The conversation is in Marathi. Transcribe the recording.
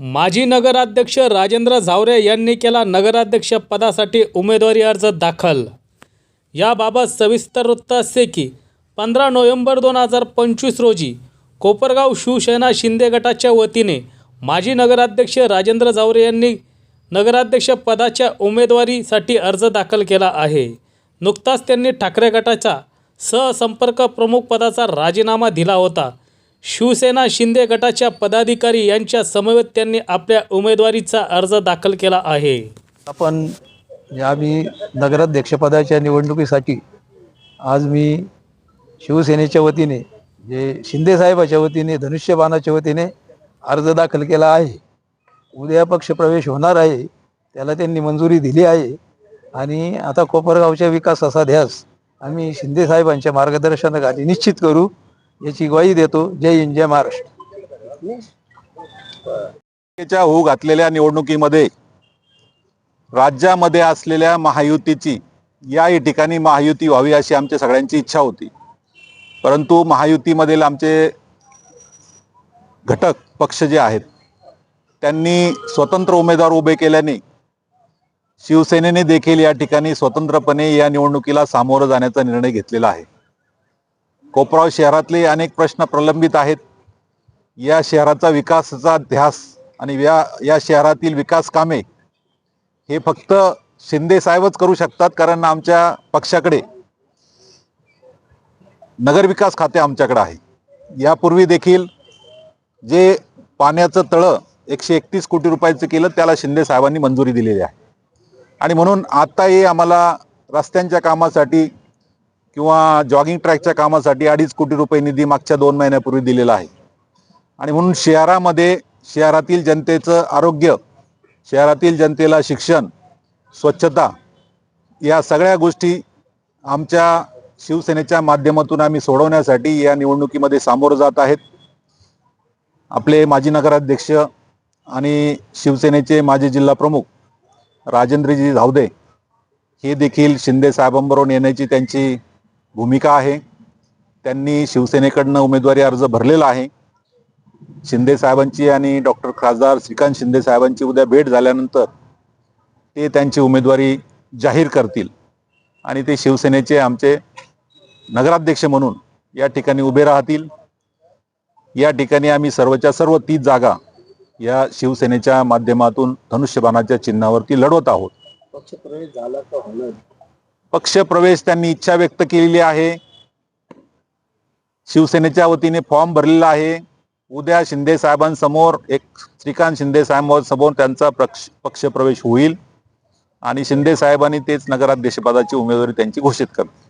माजी नगराध्यक्ष राजेंद्र झावरे यांनी केला नगराध्यक्ष पदासाठी उमेदवारी अर्ज दाखल. याबाबत सविस्तर वृत्त असे की पंधरा नोव्हेंबर दोन हजार पंचवीस रोजी कोपरगाव शिवसेना शिंदे गटाच्या वतीने माजी नगराध्यक्ष राजेंद्र झावरे यांनी नगराध्यक्ष पदाच्या उमेदवारीसाठी अर्ज दाखल केला आहे. नुकताच त्यांनी ठाकरे गटाचा सहसंपर्क प्रमुख पदाचा राजीनामा दिला होता. शिवसेना शिंदे गटाच्या पदाधिकारी यांच्या समवेत त्यांनी आपल्या उमेदवारीचा अर्ज दाखल केला आहे. आपण जे आम्ही नगराध्यक्षपदाच्या निवडणुकीसाठी आज मी शिवसेनेच्या वतीने जे शिंदे साहेबाच्या वतीने धनुष्यबाणाच्या वतीने अर्ज दाखल केला आहे. उद्या पक्षप्रवेश होणार आहे त्याला त्यांनी मंजुरी दिली आहे. आणि आता कोपरगावच्या विकासाचा ध्यास आम्ही शिंदे साहेबांच्या मार्गदर्शनाखाली निश्चित करू. याची ग्वाही देतो. जय हिंद जय महाराष्ट्र. होऊ घातलेल्या निवडणुकीमध्ये राज्यामध्ये असलेल्या महायुतीची या ठिकाणी महायुती व्हावी अशी आमच्या सगळ्यांची इच्छा होती. परंतु महायुतीमधील आमचे घटक पक्ष जे आहेत त्यांनी स्वतंत्र उमेदवार उभे केल्याने शिवसेनेने देखील या ठिकाणी स्वतंत्रपणे या निवडणुकीला सामोरं जाण्याचा निर्णय घेतलेला आहे. कोपराव शहरातले अनेक प्रश्न प्रलंबित आहेत. या शहराचा विकासाचा ध्यास आणि या या शहरातील विकास कामे हे फक्त शिंदे साहेबच करू शकतात कारण आमच्या पक्षाकडे नगरविकास खाते आमच्याकडे आहे. यापूर्वी देखील जे पाण्याचं तळं एकशे एकतीस कोटी रुपयाचं केलं त्याला शिंदे साहेबांनी मंजुरी दिलेली आहे. आणि म्हणून आत्ताही आम्हाला रस्त्यांच्या कामासाठी किंवा जॉगिंग ट्रॅकच्या कामासाठी अडीच कोटी रुपये निधी मागच्या दोन महिन्यापूर्वी दिलेला आहे. आणि म्हणून शहरामध्ये शहरातील जनतेचं आरोग्य शहरातील जनतेला शिक्षण स्वच्छता या सगळ्या गोष्टी आमच्या शिवसेनेच्या माध्यमातून आम्ही सोडवण्यासाठी या निवडणुकीमध्ये सामोरं जात आहेत. आपले माजी नगराध्यक्ष आणि शिवसेनेचे माजी जिल्हा प्रमुख राजेंद्रजी धावदे हे देखील शिंदे साहेबांबरोबर येण्याची त्यांची भूमिका आहे. त्यांनी शिवसेनेकडनं उमेदवारी अर्ज भरलेला आहे. शिंदे साहेबांची आणि डॉक्टर खासदार श्रीकांत शिंदे साहेबांची उद्या भेट झाल्यानंतर ते त्यांची उमेदवारी जाहीर करतील. आणि ते शिवसेनेचे आमचे नगराध्यक्ष म्हणून या ठिकाणी उभे राहतील. या ठिकाणी आम्ही सर्वच्या सर्व ती जागा या शिवसेनेच्या माध्यमातून धनुष्यबाणाच्या चिन्हावरती लढवत आहोत. पक्षप्रवेश त्यांनी इच्छा व्यक्त केलेली आहे. शिवसेनेच्या वतीने फॉर्म भरलेला आहे. उद्या शिंदे साहेबांसमोर एक श्रीकांत शिंदे साहेबांसमोर त्यांचा पक्ष पक्षप्रवेश होईल. आणि शिंदे साहेबांनी तेच नगराध्यक्षपदाची उमेदवारी त्यांची घोषित करतील.